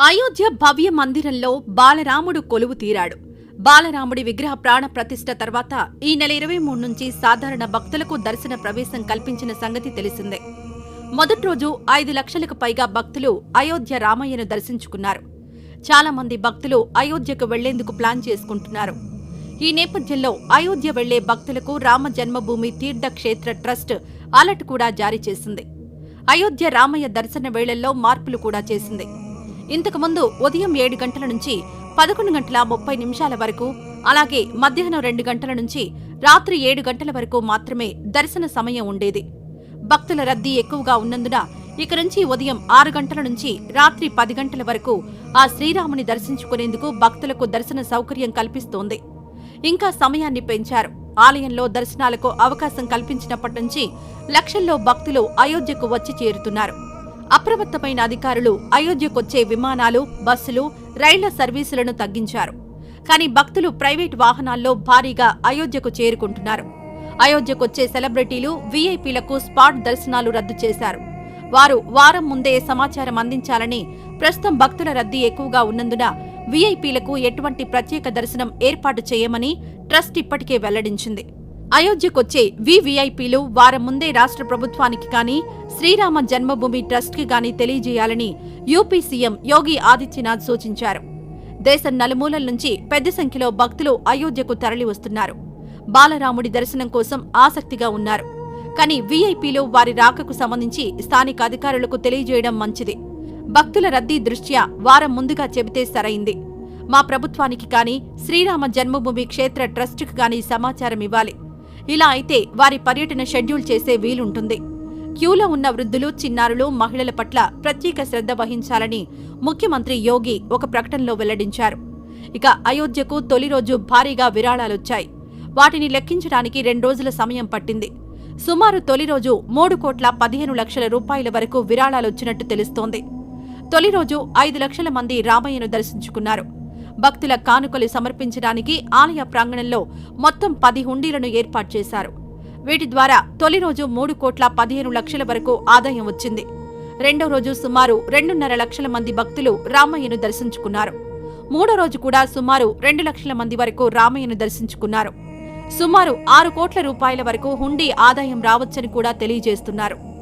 అయోధ్య భవ్య మందిరంలో బాలరాముడు కొలువు తీరాడు. బాలరాముడి విగ్రహ ప్రాణ ప్రతిష్ఠ తర్వాత ఈ నెల ఇరవై మూడు నుంచి సాధారణ భక్తులకు దర్శన ప్రవేశం కల్పించిన సంగతి తెలిసిందే. మొదటి రోజు ఐదు లక్షలకు పైగా భక్తులు అయోధ్య రామయ్యను దర్శించుకున్నారు. చాలా మంది భక్తులు అయోధ్యకు వెళ్ళేందుకు ప్లాన్ చేసుకుంటున్నారు. ఈ నేపథ్యంలో అయోధ్య వెళ్ళే భక్తులకు రామ జన్మభూమి తీర్థక్షేత్ర ట్రస్ట్ అలర్ట్ కూడా జారీ చేసింది. అయోధ్య రామయ్య దర్శన వేళల్లో మార్పులు కూడా చేసింది. ఇంతకుముందు ఉదయం ఏడు గంటల నుంచి పదకొండు గంటల ముప్పై నిమిషాల వరకు అలాగే మధ్యాహ్నం రెండు గంటల నుంచి రాత్రి ఏడు గంటల వరకు మాత్రమే దర్శన సమయం ఉండేది. భక్తుల రద్దీ ఎక్కువగా ఉన్నందున ఇక నుంచి ఉదయం ఆరు గంటల నుంచి రాత్రి పది గంటల వరకు ఆ శ్రీరాముని దర్శించుకునేందుకు భక్తులకు దర్శన సౌకర్యం కల్పిస్తోంది. ఇంకా సమయాన్ని పెంచారు. ఆలయంలో దర్శనాలకు అవకాశం కల్పించినప్పటి నుంచి లక్షల్లో భక్తులు అయోధ్యకు వచ్చి చేరుతున్నారు. అప్రమత్తమైన అధికారులు అయోధ్యకొచ్చే విమానాలు బస్సులు రైళ్ళ సర్వీసులను తగ్గించారు. కానీ భక్తులు ప్రైవేట్ వాహనాల్లో భారీగా అయోధ్యకు చేరుకుంటున్నారు. అయోధ్యకొచ్చే సెలబ్రిటీలు వీఐపీలకు స్పాట్ దర్శనాలు రద్దు చేశారు. వారు వారం ముందే సమాచారం అందించాలని ప్రస్తుతం భక్తుల రద్దీ ఎక్కువగా ఉన్నందున వీఐపీలకు ఎటువంటి ప్రత్యేక దర్శనం ఏర్పాటు చేయమని ట్రస్ట్ ఇప్పటికే వెల్లడించింది. అయోధ్యకొచ్చే వివీఐపీలు వారం ముందే రాష్ట్ర ప్రభుత్వానికి కానీ శ్రీరామ జన్మభూమి ట్రస్ట్కి కానీ తెలియజేయాలని యూపీ సీఎం యోగి ఆదిత్యనాథ్ సూచించారు. దేశం నలుమూలల నుంచి పెద్ద సంఖ్యలో భక్తులు అయోధ్యకు తరలి వస్తున్నారు బాలరాముడి దర్శనం కోసం ఆసక్తిగా ఉన్నారు. కానీ వీఐపీలు వారి రాకకు సంబంధించి స్థానిక అధికారులకు తెలియజేయడం మంచిది. భక్తుల రద్దీ దృష్ట్యా వారం ముందుగా చెబితే సరైంది. మా ప్రభుత్వానికి కానీ శ్రీరామ జన్మభూమి క్షేత్ర ట్రస్టుకు కానీ సమాచారం ఇవ్వాలి. ఇలా అయితే వారి పర్యటన షెడ్యూల్ చేసే వీలుంటుంది. క్యూలో ఉన్న వృద్ధులు చిన్నారులు మహిళల పట్ల ప్రత్యేక శ్రద్ధ వహించాలని ముఖ్యమంత్రి యోగి ఒక ప్రకటనలో వెల్లడించారు. ఇక అయోధ్యకు తొలి రోజు భారీగా విరాళాలొచ్చాయి. వాటిని లెక్కించడానికి రెండు రోజుల సమయం పట్టింది. సుమారు తొలి రోజు మూడు కోట్ల పదిహేను లక్షల రూపాయల వరకు విరాళాలొచ్చినట్టు తెలుస్తోంది. తొలి రోజు ఐదు లక్షల మంది రామయ్యను దర్శించుకున్నారు. భక్తుల కానుకలు సమర్పించడానికి ఆలయ ప్రాంగణంలో మొత్తం పది హుండీలను ఏర్పాటు చేశారు. వీటి ద్వారా తొలి రోజు మూడు కోట్ల పదిహేను లక్షల వరకు ఆదాయం వచ్చింది. రెండో రోజు సుమారు రెండున్నర లక్షల మంది భక్తులు రామయ్యను దర్శించుకున్నారు. మూడో రోజు కూడా సుమారు రెండు లక్షల మంది వరకు రామయ్యను దర్శించుకున్నారు. సుమారు ఆరు కోట్ల రూపాయల వరకు హుండీ ఆదాయం రావచ్చని కూడా తెలియజేస్తున్నారు.